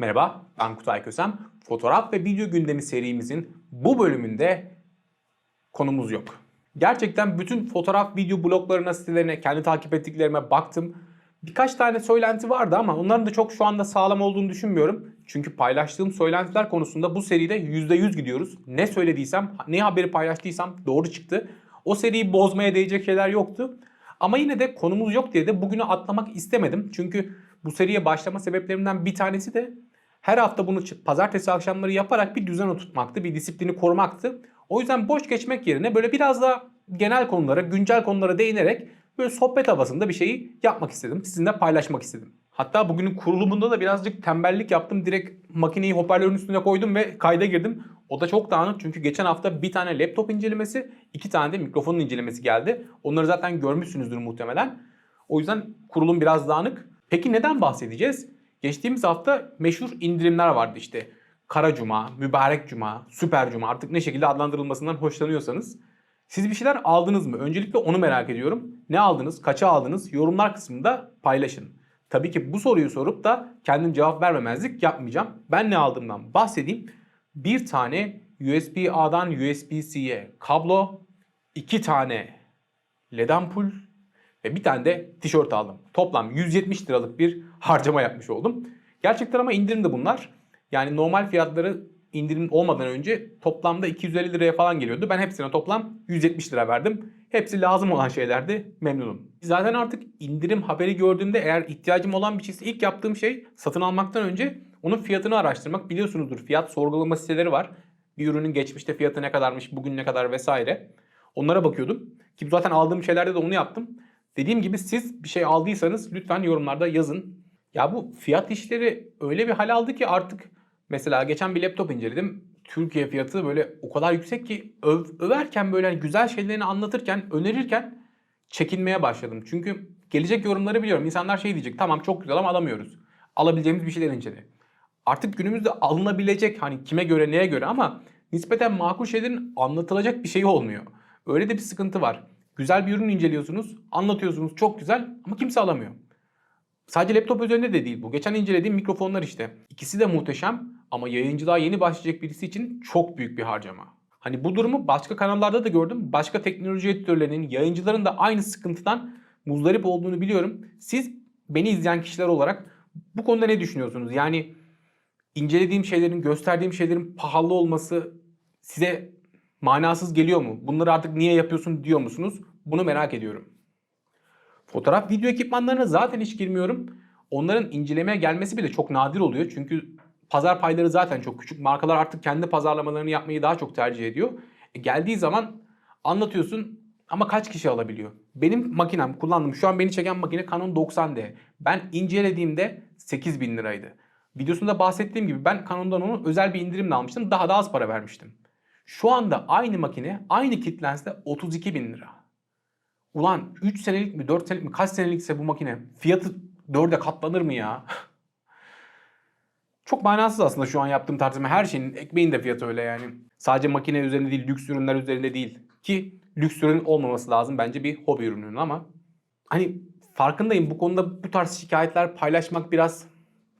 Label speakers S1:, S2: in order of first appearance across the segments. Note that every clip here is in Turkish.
S1: Merhaba, ben Kutay Kösem. Fotoğraf ve video gündemi serimizin bu bölümünde konumuz yok. Gerçekten bütün fotoğraf, video bloglarına, sitelerine, kendi takip ettiklerime baktım. Birkaç tane söylenti vardı ama onların da çok şu anda sağlam olduğunu düşünmüyorum. Çünkü paylaştığım söylentiler konusunda bu seride %100 gidiyoruz. Ne söylediysem, ne haberi paylaştıysam doğru çıktı. O seriyi bozmaya değecek şeyler yoktu. Ama yine de konumuz yok diye de bugünü atlamak istemedim. Çünkü bu seriye başlama sebeplerimden bir tanesi de her hafta bunu pazartesi akşamları yaparak bir düzen oturtmaktı, bir disiplini korumaktı. O yüzden boş geçmek yerine böyle biraz daha genel konulara, güncel konulara değinerek böyle sohbet havasında bir şeyi yapmak istedim. Sizinle paylaşmak istedim. Hatta bugünün kurulumunda da birazcık tembellik yaptım. Direkt makineyi hoparlörün üstüne koydum ve kayda girdim. O da çok dağınık çünkü geçen hafta bir tane laptop incelemesi, iki tane de mikrofonun incelemesi geldi. Onları zaten görmüşsünüzdür muhtemelen. O yüzden kurulum biraz dağınık. Peki neden bahsedeceğiz? Geçtiğimiz hafta meşhur indirimler vardı işte. Kara Cuma, Mübarek Cuma, Süper Cuma artık ne şekilde adlandırılmasından hoşlanıyorsanız. Siz bir şeyler aldınız mı? Öncelikle onu merak ediyorum. Ne aldınız? Kaça aldınız? Yorumlar kısmında paylaşın. Tabii ki bu soruyu sorup da kendim cevap vermemezlik yapmayacağım. Ben ne aldığımdan bahsedeyim. Bir tane USB-A'dan USB-C'ye kablo, iki tane LED ampul ve bir tane de tişört aldım. Toplam 170 liralık bir harcama yapmış oldum. Gerçekten ama indirim de bunlar. Yani normal fiyatları indirim olmadan önce toplamda 250 liraya falan geliyordu. Ben hepsine toplam 170 lira verdim. Hepsi lazım olan şeylerdi. Memnunum. Zaten artık indirim haberi gördüğümde eğer ihtiyacım olan bir şeyse ilk yaptığım şey satın almaktan önce onun fiyatını araştırmak. Biliyorsunuzdur fiyat sorgulama siteleri var. Bir ürünün geçmişte fiyatı ne kadarmış, bugün ne kadar vesaire. Onlara bakıyordum. Ki zaten aldığım şeylerde de onu yaptım. Dediğim gibi siz bir şey aldıysanız lütfen yorumlarda yazın. Ya bu fiyat işleri öyle bir hal aldı ki artık mesela geçen bir laptop inceledim. Türkiye fiyatı böyle o kadar yüksek ki öv, överken böyle hani güzel şeylerini anlatırken, önerirken çekinmeye başladım. Çünkü gelecek yorumları biliyorum. İnsanlar şey diyecek tamam çok güzel ama alamıyoruz. Alabileceğimiz bir şeyler incele. Artık günümüzde alınabilecek hani kime göre neye göre ama nispeten makul şeylerin anlatılacak bir şey olmuyor. Öyle de bir sıkıntı var. Güzel bir ürün inceliyorsunuz, anlatıyorsunuz çok güzel ama kimse alamıyor. Sadece laptop üzerinde de değil bu. Geçen incelediğim mikrofonlar işte. İkisi de muhteşem ama yayıncılığa yeni başlayacak birisi için çok büyük bir harcama. Hani bu durumu başka kanallarda da gördüm. Başka teknoloji editörlerinin, yayıncıların da aynı sıkıntıdan muzdarip olduğunu biliyorum. Siz beni izleyen kişiler olarak bu konuda ne düşünüyorsunuz? Yani incelediğim şeylerin, gösterdiğim şeylerin pahalı olması size manasız geliyor mu? Bunları artık niye yapıyorsun diyor musunuz? Bunu merak ediyorum. Fotoğraf video ekipmanlarına zaten hiç girmiyorum. Onların incelemeye gelmesi bile çok nadir oluyor. Çünkü pazar payları zaten çok küçük. Markalar artık kendi pazarlamalarını yapmayı daha çok tercih ediyor. E geldiği zaman anlatıyorsun ama kaç kişi alabiliyor? Benim makinem kullandığım şu an beni çeken makine Canon 90D. Ben incelediğimde 8000 liraydı. Videosunda bahsettiğim gibi ben Canon'dan onu özel bir indirimle almıştım. Daha da az para vermiştim. Şu anda aynı makine aynı kit lensle 32 bin lira. Ulan 3 senelik mi 4 senelik mi kaç senelikse bu makine fiyatı 4'e katlanır mı ya? Çok manasız aslında şu an yaptığım tartışma. Her şeyin ekmeğin de fiyatı öyle yani. Sadece makine üzerinde değil, lüks ürünler üzerinde değil. Ki lüks ürün olmaması lazım bence bir hobi ürünün ama hani farkındayım bu konuda bu tarz şikayetler paylaşmak biraz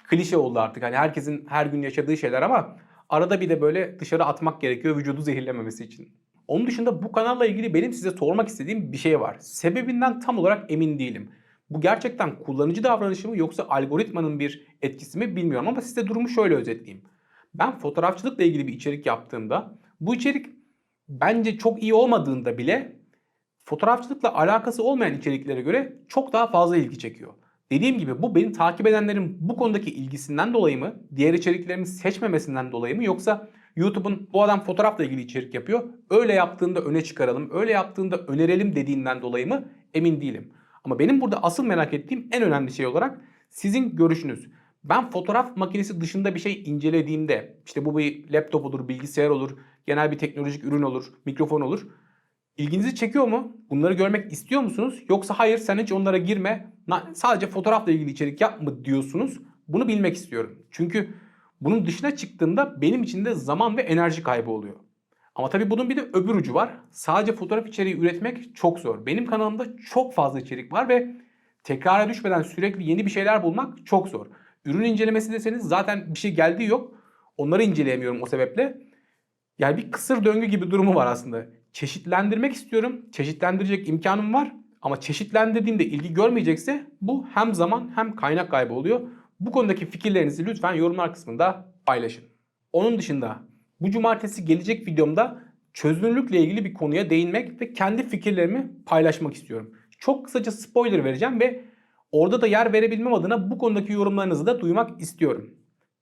S1: klişe oldu artık. Hani herkesin her gün yaşadığı şeyler ama arada bir de böyle dışarı atmak gerekiyor vücudu zehirlememesi için. Onun dışında bu kanalla ilgili benim size sormak istediğim bir şey var. Sebebinden tam olarak emin değilim. Bu gerçekten kullanıcı davranışı mı yoksa algoritmanın bir etkisi mi bilmiyorum ama size durumu şöyle özetleyeyim. Ben fotoğrafçılıkla ilgili bir içerik yaptığımda bu içerik bence çok iyi olmadığında bile fotoğrafçılıkla alakası olmayan içeriklere göre çok daha fazla ilgi çekiyor. Dediğim gibi bu benim takip edenlerin bu konudaki ilgisinden dolayı mı, diğer içeriklerimi seçmemesinden dolayı mı yoksa YouTube'un bu adam fotoğrafla ilgili içerik yapıyor, öyle yaptığında öne çıkaralım, öyle yaptığında önerelim dediğinden dolayı mı emin değilim. Ama benim burada asıl merak ettiğim en önemli şey olarak sizin görüşünüz. Ben fotoğraf makinesi dışında bir şey incelediğimde, işte bu bir laptop olur, bilgisayar olur, genel bir teknolojik ürün olur, mikrofon olur. İlginizi çekiyor mu? Bunları görmek istiyor musunuz? Yoksa hayır sen hiç onlara girme. Sadece fotoğrafla ilgili içerik yap mı diyorsunuz? Bunu bilmek istiyorum. Çünkü bunun dışına çıktığında benim için de zaman ve enerji kaybı oluyor. Ama tabii bunun bir de öbür ucu var. Sadece fotoğraf içeriği üretmek çok zor. Benim kanalımda çok fazla içerik var ve tekrara düşmeden sürekli yeni bir şeyler bulmak çok zor. Ürün incelemesi deseniz zaten bir şey geldiği yok. Onları inceleyemiyorum o sebeple. Yani bir kısır döngü gibi durumu var aslında. Çeşitlendirmek istiyorum. Çeşitlendirecek imkanım var. Ama çeşitlendirdiğimde ilgi görmeyecekse bu hem zaman hem kaynak kaybı oluyor. Bu konudaki fikirlerinizi lütfen yorumlar kısmında paylaşın. Onun dışında bu cumartesi gelecek videomda çözünürlükle ilgili bir konuya değinmek ve kendi fikirlerimi paylaşmak istiyorum. Çok kısaca spoiler vereceğim ve orada da yer verebilmem adına bu konudaki yorumlarınızı da duymak istiyorum.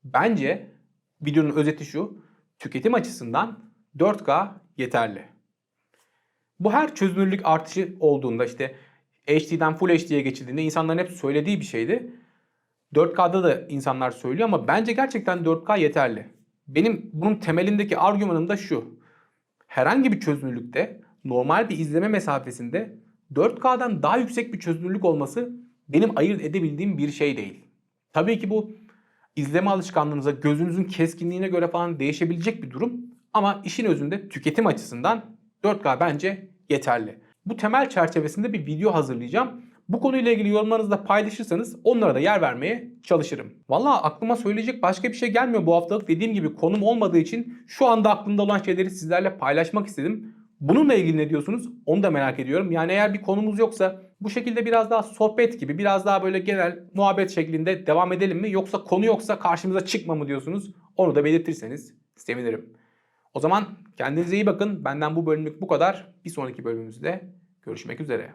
S1: Bence videonun özeti şu. Tüketim açısından 4K yeterli. Bu her çözünürlük artışı olduğunda işte HD'den Full HD'ye geçildiğinde insanların hep söylediği bir şeydi. 4K'da da insanlar söylüyor ama bence gerçekten 4K yeterli. Benim bunun temelindeki argümanım da şu. Herhangi bir çözünürlükte normal bir izleme mesafesinde 4K'dan daha yüksek bir çözünürlük olması benim ayırt edebildiğim bir şey değil. Tabii ki bu izleme alışkanlığınıza, gözünüzün keskinliğine göre falan değişebilecek bir durum. Ama işin özünde tüketim açısından 4K bence yeterli. Bu temel çerçevesinde bir video hazırlayacağım. Bu konuyla ilgili yorumlarınızı da paylaşırsanız onlara da yer vermeye çalışırım. Valla aklıma söyleyecek başka bir şey gelmiyor bu haftalık. Dediğim gibi konum olmadığı için şu anda aklımda olan şeyleri sizlerle paylaşmak istedim. Bununla ilgili ne diyorsunuz? Onu da merak ediyorum. Yani eğer bir konumuz yoksa bu şekilde biraz daha sohbet gibi, biraz daha böyle genel muhabbet şeklinde devam edelim mi? Yoksa konu yoksa karşımıza çıkma mı diyorsunuz? Onu da belirtirseniz sevinirim. O zaman kendinize iyi bakın. Benden bu bölümlük bu kadar. Bir sonraki bölümümüzde görüşmek üzere.